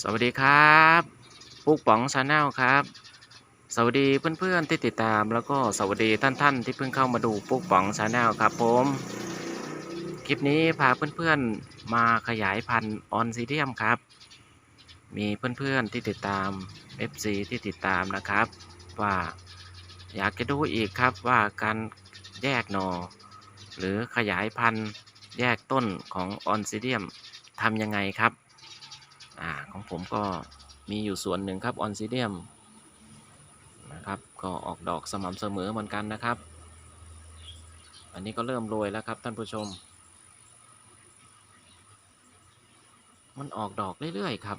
สวัสดีครับปุ๊กป๋องชาแนลครับ สวัสดีเพื่อนๆที่ติดตามแล้วก็สวัสดีท่านๆที่เพิ่งเข้ามาดูปุ๊กป๋องชาแนลครับผมคลิปนี้พาเพื่อนๆมาขยายพันธุ์ออนซิเดียมครับ มีเพื่อนๆที่ติดตาม FC ที่ติดตามนะครับ ว่าอยากจะดูอีกครับว่าการแยกหนอหรือขยายพันธุ์แยกต้นของออนซิเดียมทำยังไงครับ อ่าของผมก็มีอยู่ส่วนหนึ่งครับออนซิเดียมนะครับก็ออกดอกสม่ำเสมอเหมือนกันนะครับ อันนี้ก็เริ่มโรยแล้วครับท่านผู้ชม มันออกดอกเรื่อยๆครับ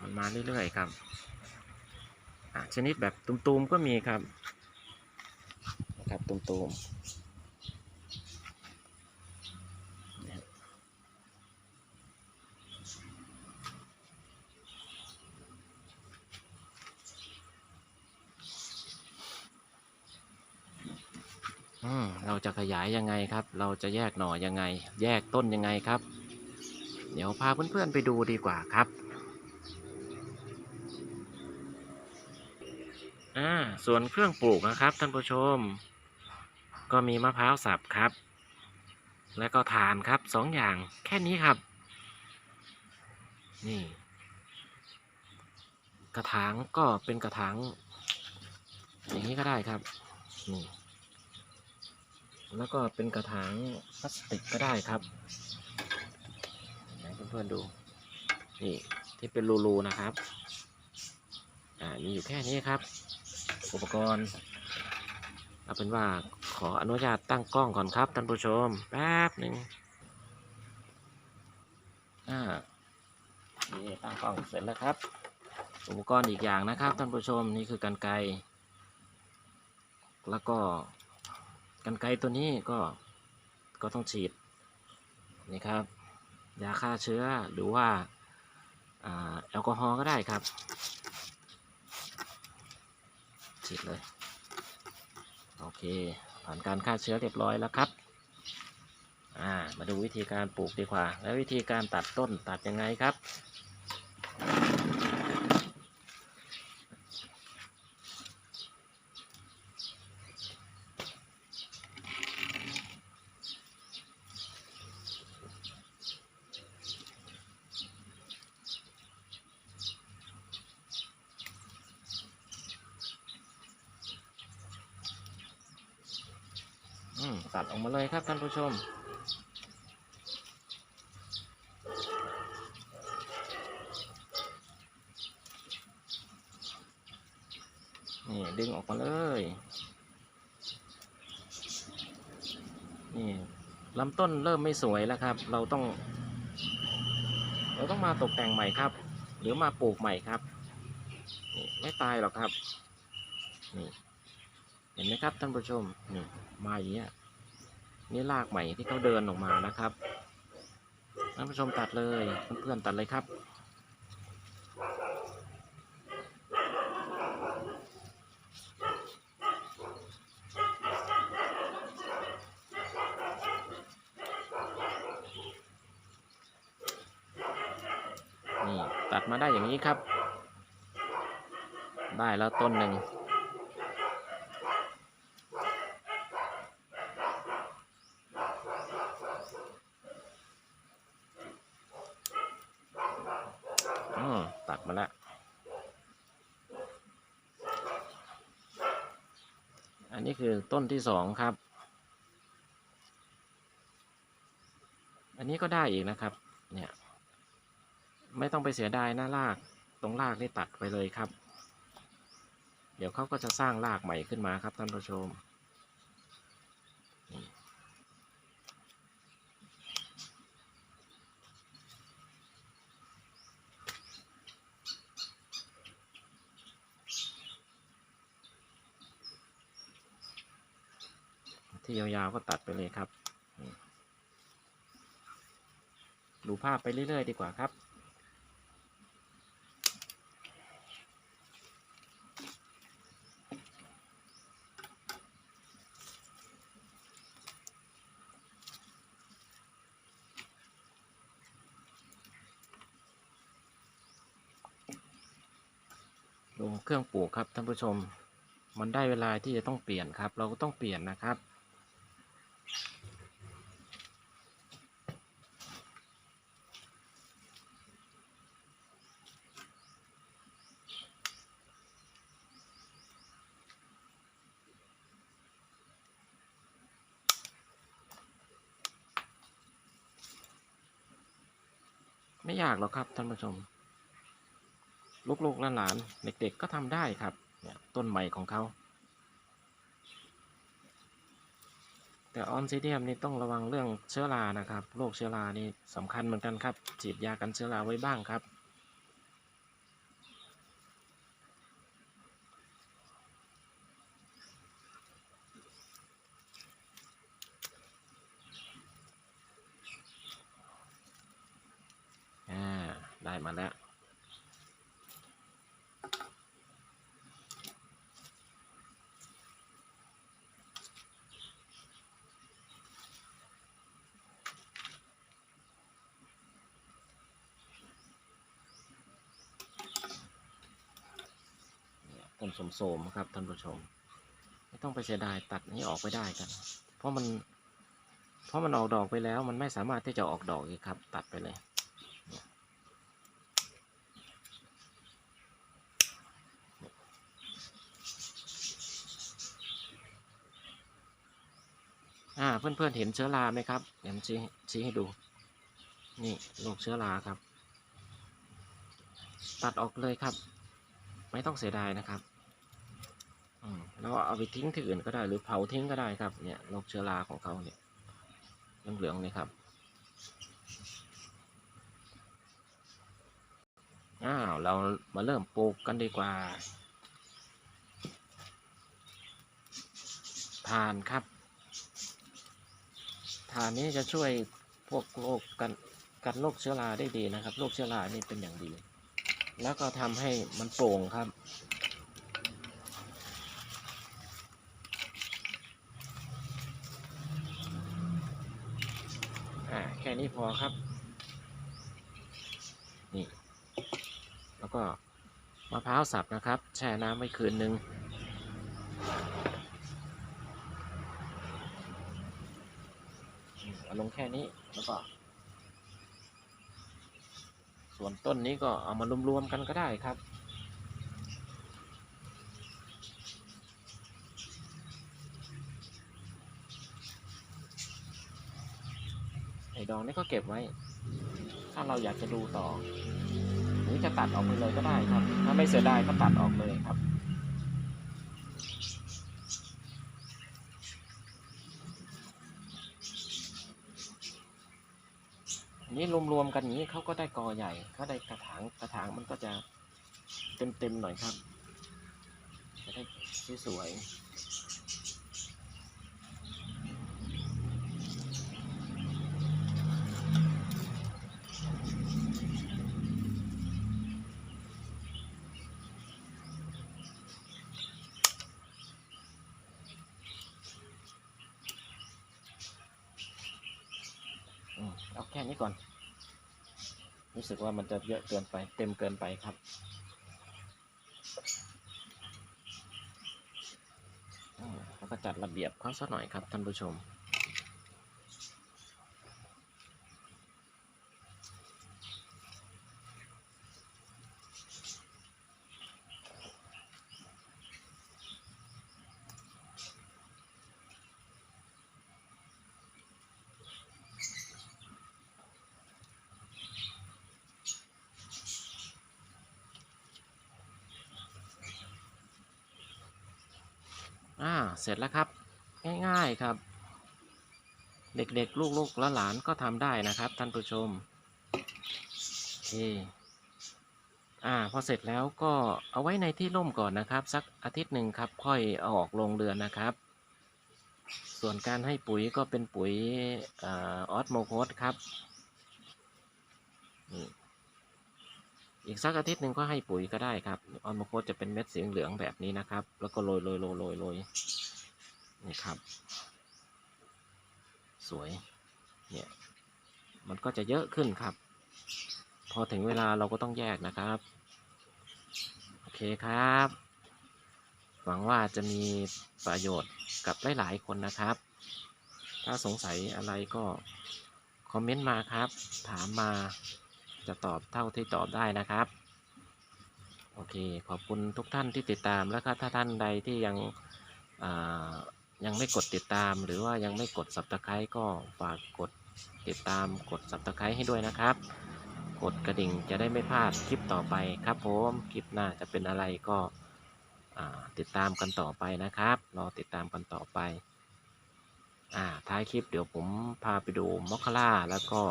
มันมาเรื่อยๆครับชนิดแบบตุมๆก็มีครับ นะครับตุมๆนี่ยอืมเราจะขยายยังไงครับ เราจะแยกหน่อยังไง แยกต้นยังไงครับ เดี๋ยวพาเพื่อนๆไปดูดีกว่าครับอ่าส่วนเครื่องปลูกนะครับท่านผู้ชม ก็มีมะพร้าวสับครับ แล้วก็ถ่านครับสองอย่างแค่นี้ครับ นี่ กระถางก็เป็นกระถางอย่างนี้ก็ได้ครับ นี่ แล้วก็เป็นกระถางพลาสติกก็ได้ครับให้เพื่อนๆดู นี่ที่เป็นรูๆนะครับ อ่า มีอยู่แค่นี้ครับ อุปกรณ์ เอาเป็นว่า ออนุญาตตั้งกล้องก่อนครับท่านผู้ชม แป๊บหนึ่งอ่านี่ตั้งกล้องเสร็จแล้วครับ อุปกรณ์อีกอย่างนะครับท่านผู้ชมนี่คือกันไกแล้วก็กันไกตัวนี้ก็ก็ต้องฉีดนี่ครับยาฆ่าเชื้อหรือว่าอ่าแอลกอฮอล์ก็ได้ครับฉีดเลย โอเค ผ่านการฆ่าเชื้อเรียบร้อยแล้วครับอ่ามาดูวิธีการปลูกดีกว่า และวิธีการตัดต้นตัดยังไงครับ ตัดออกมาเลยครับท่านผู้ชม นี่ดึงออกมาเลย นี่ลำต้นเริ่มไม่สวยแล้วครับ เราต้อง เราต้องมาตกแต่งใหม่ครับ หรือมาปลูกใหม่ครับ นี่ไม่ตายหรอกครับ นี่เห็นไหมครับท่านผู้ชมนี่มาอย่างเงี้ย นี่รากใหม่ที่เขาเดินออกมานะครับท่านผู้ชมตัดเลยเพื่อนๆตัดเลยครับ นี่ตัดมาได้อย่างนี้ครับ ได้แล้วต้นหนึ่ง อืมตัดมาแล้ว อั นนี้คือต้นที่สองครับ อันนี้ก็ได้อีกนะครับ เนี่ย ไม่ต้องไปเสียดายหน้าราก ตรงรากนี่ตัดไปเลยครับ เดี๋ยวเขาก็จะสร้างรากใหม่ขึ้นมาครับท่านผู้ชม ที่ยาวๆก็ตัดไปเลยครับ ดูภาพไปเรื่อยๆดีกว่าครับดูเครื่องปลูกครับท่านผู้ชม มันได้เวลาที่จะต้องเปลี่ยนครับ เราก็ต้องเปลี่ยนนะครับ ไม่ยากหรอกครับท่านผู้ชม ลูกๆหลานๆเด็กๆก็ทำได้ครับเนี่ยต้นใหม่ของเขา แต่ออนซิเดียมนี่ต้องระวังเรื่องเชื้อรานะครับโรคเชื้อรานี่สำคัญเหมือนกันครับฉีดยากันเชื้อราไว้บ้างครับ อ่า ได้มาแล้วเนี่ยต้นสมโสมครับท่านผู้ชม ไม่ต้องไปเสียดายตัดนี้ออกไปได้กันเพราะมัน เพราะมันออกดอกไปแล้วมันไม่สามารถที่จะออกดอกอีกครับ ตัดไปเลย อ่าเพื่อนๆเห็นเชื้อราไหมครับเดี๋ยวชี้ชี้ให้ดู นี่โรคเชื้อราครับ ตัดออกเลยครับ ไม่ต้องเสียดายนะครับอืมแล้วเอาไปทิ้งที่อื่นก็ได้หรือเผาทิ้งก็ได้ครับเนี่ยโรคเชื้อราของเขาเนี่ยเหลืองๆนี่ครับอ้าวเรามาเริ่มปลูกกันดีกว่าทานครับ ทานนี้จะช่วยพวกโรคกันกันโรคเชื้อราได้ดีนะครับ โรคเชื้อรานี่เป็นอย่างดี แล้วก็ทำให้มันโปร่งครับ อ่า แค่นี้พอครับ นี่ แล้วก็มะพร้าวสับนะครับ แช่น้ำไว้คืนนึง อืม เอาลงแค่นี้แล้วก็ ส่วนต้นนี้ก็เอามารวมๆกันก็ได้ครับ ไอ้ดองนี่ก็เก็บไว้ ถ้าเราอยากจะดูต่อ หรือจะตัดออกไปเลยก็ได้ครับ ถ้าไม่เสียดายก็ตัดออกเลยครับ นี้รวมๆกันอย่างนี้เขาก็ได้กอใหญ่เขาได้กระถางกระถางมันก็จะเต็มๆหน่อยครับจะได้สวยๆอืมเอาแค่นี้ก่อน รู้สึก ว่ามันจะเยอะเกินไป เต็มเกินไปครับแล้วก็จัดระเบียบเขาสักหน่อยครับท่านผู้ชม เสร็จแล้วครับ ง่ายๆครับ เด็กๆ ลูกๆและหลานก็ทำได้นะครับ ท่านผู้ชมโอเคอ่าพอเสร็จแล้วก็เอาไว้ในที่ร่มก่อนนะครับ สักอาทิตย์หนึ่งครับ ค่อยเอาออกลงเรือนนะครับ ส่วนการให้ปุ๋ยก็เป็นปุ๋ยออสโมโคสครับนี่ อีกสักอาทิตย์หนึ่งก็ให้ปุ๋ยก็ได้ครับออสโมโคจะเป็นเม็ดสีเหลืองแบบนี้นะครับ แล้วก็โรยโรยโรยโรยโรยนี่ครับ สวยเนี่ยมันก็จะเยอะขึ้นครับ พอถึงเวลาเราก็ต้องแยกนะครับ โอเคครับ หวังว่าจะมีประโยชน์กับหลายๆคนนะครับ ถ้าสงสัยอะไรก็คอมเมนต์มาครับ ถามมา จะตอบเท่าที่ตอบได้นะครับ โอเค ขอบคุณทุกท่านที่ติดตามแล้วก็ถ้าท่านใดที่ยังยังไม่กดติดตาม หรือว่ายังไม่กด subscribe ก็ฝากกดติดตามกด subscribe ให้ด้วยนะครับ กดกระดิ่งจะได้ไม่พลาดคลิปต่อไปครับผมคลิปหน้าจะเป็นอะไรก็ติดตามกันต่อไปนะครับรอติดตามกันต่อไปอ่าท้ายคลิปเดี๋ยวผมพาไปดูมอคคาร่าแล้วก็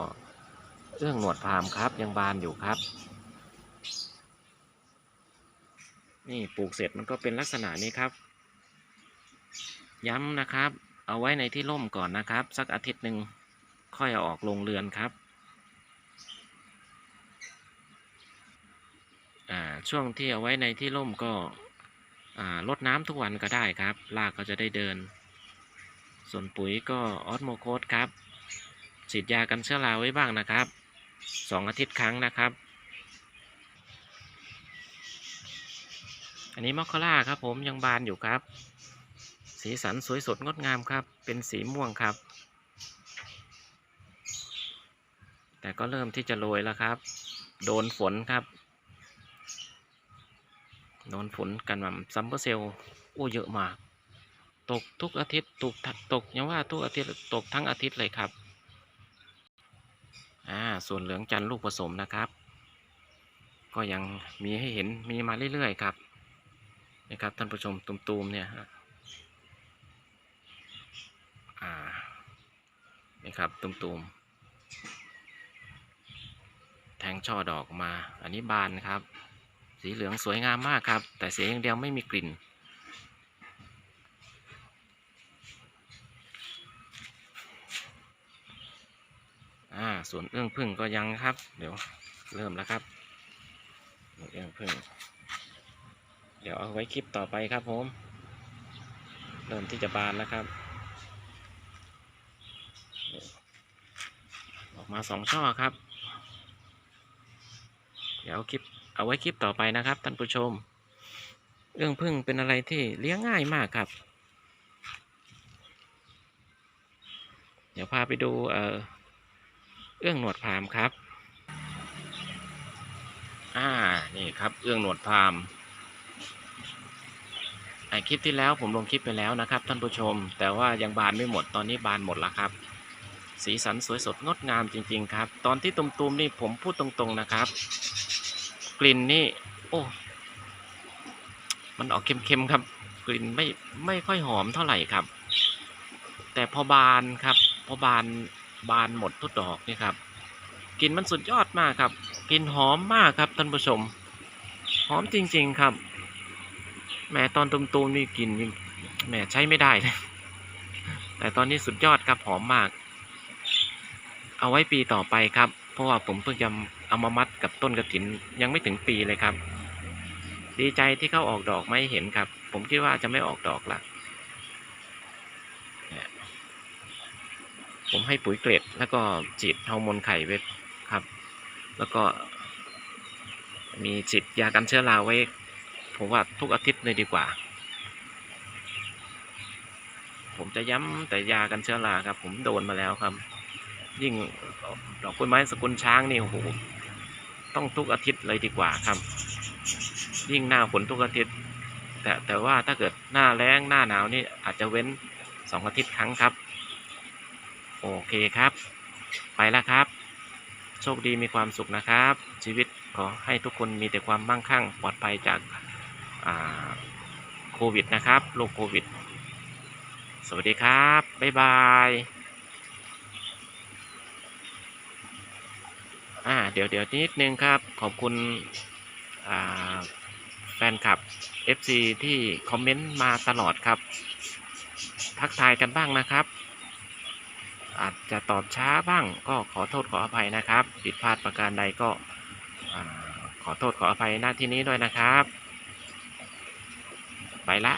เรื่องหนวดพรามครับ ยังบานอยู่ครับ นี่ปลูกเสร็จมันก็เป็นลักษณะนี้ครับ ย้ำนะครับ เอาไว้ในที่ร่มก่อนนะครับ สักอาทิตย์หนึ่งค่อยเอาออกลงเรือนครับช่วงที่เอาไว้ในที่ร่มก็ลดน้ำทุกวันก็ได้ครับรากก็จะได้เดิน ส่วนปุ๋ยก็ออสโมโคสครับฉีดยากันเชื้อราไว้บ้างนะครับ สองอาทิตย์ครั้งนะครับ อันนี้มอคคาร่าครับผมยังบานอยู่ครับ สีสันสวยสดงดงามครับ เป็นสีม่วงครับ แต่ก็เริ่มที่จะโรยแล้วครับ โดนฝนครับ โดนฝนกันแบบซัมเปอร์เซลโอ้เยอะมาก ตกทุกอาทิตย์ตกทะตกยังว่าทุกอาทิตย์ตกทั้งอาทิตย์เลยครับ อ่าส่วนเหลืองจันทร์ลูกผสมนะครับ ก็ยังมีให้เห็นมีมาเรื่อยๆครับนะครับท่านผู้ชมตุมๆเนี่ยฮะอ่านี่ครับตุมๆแทงช่อดอกมาอันนี้บานครับ สีเหลืองสวยงามมากครับ แต่เสียอย่างเดียวไม่มีกลิ่น อ่าส่วนเอื้องพึ่งก็ยังครับ เดี๋ยวเริ่มแล้วครับเอื้องพึ่ง เดี๋ยวเอาไว้คลิปต่อไปครับผม เริ่มที่จะบานแล้วครับ ออกมาสองช่อครับ เดี๋ยวคลิปเอาไว้คลิปต่อไปนะครับท่านผู้ชม เอื้องพึ่งเป็นอะไรที่เลี้ยงง่ายมากครับเดี๋ยวพาไปดูเอ่อ เอื้องหนวดพามครับ อ่า นี่ครับ เอื้องหนวดพามไอคลิปที่แล้วผมลงคลิปไปแล้วนะครับ ท่านผู้ชม แต่ว่ายังบานไม่หมดตอนนี้บานหมดแล้วครับ สีสันสวยสดงดงามจริง ๆ ครับ ตอนที่ตุ่มๆนี่ผมพูดตรงๆนะครับ กลิ่นนี่ โอ้มันออกเค็มๆครับ กลิ่นไม่ไม่ค่อยหอมเท่าไหร่ครับ แต่พอบานครับ พอบาน บานหมดทุกดอกนี่ครับกลิ่นมันสุดยอดมากครับกลิ่นหอมมากครับท่านผู้ชม หอมจริง ๆครับแหมตอนตุ่มๆนี่กลิ่นยังแหมใช้ไม่ได้เลยแต่ตอนนี้สุดยอดครับหอมมาก เอาไว้ปีต่อไปครับ เพราะว่าผมเพิ่งจะเอามามัดกับต้นกระถินยังไม่ถึงปีเลยครับ ดีใจที่เขาออกดอกไม่เห็นครับ ผมคิดว่าจะไม่ออกดอกละ ผมให้ปุ๋ยเกล็ด แล้วก็ฉีดฮอร์โมนไข่ไว้ครับ แล้วก็ มีฉีดยากันเชื้อราไว้ ผมว่าทุกอาทิตย์เลยดีกว่า ผมจะย้ำแต่ยากันเชื้อราครับ ผมโดนมาแล้วครับ ยิ่งดอกกล้วยไม้สกุลช้างนี่โอ้โหต้องทุกอาทิตย์เลยดีกว่าครับ ยิ่งหน้าฝนทุกอาทิตย์ แต่แต่ว่าถ้าเกิดหน้าแล้งหน้าหนาวนี่อาจจะเว้นสองอาทิตย์ครั้งครับ โอเคครับ ไปแล้วครับ โชคดีมีความสุขนะครับ ชีวิตขอให้ทุกคนมีแต่ความมั่งคั่งปลอดภัยจากโควิดนะครับโรคโควิด สวัสดีครับ บ๊ายบายอ่าเดี๋ยวเดี๋ยวนิดนึงครับ ขอบคุณแฟนคลับ FC ที่คอมเมนต์มาตลอดครับ ทักทายกันบ้างนะครับ อาจจะตอบช้าบ้างก็ขอโทษขออภัยนะครับผิดพลาดประการใดก็ขอโทษขออภัยหน้าที่นี้ด้วยนะครับ ไปละ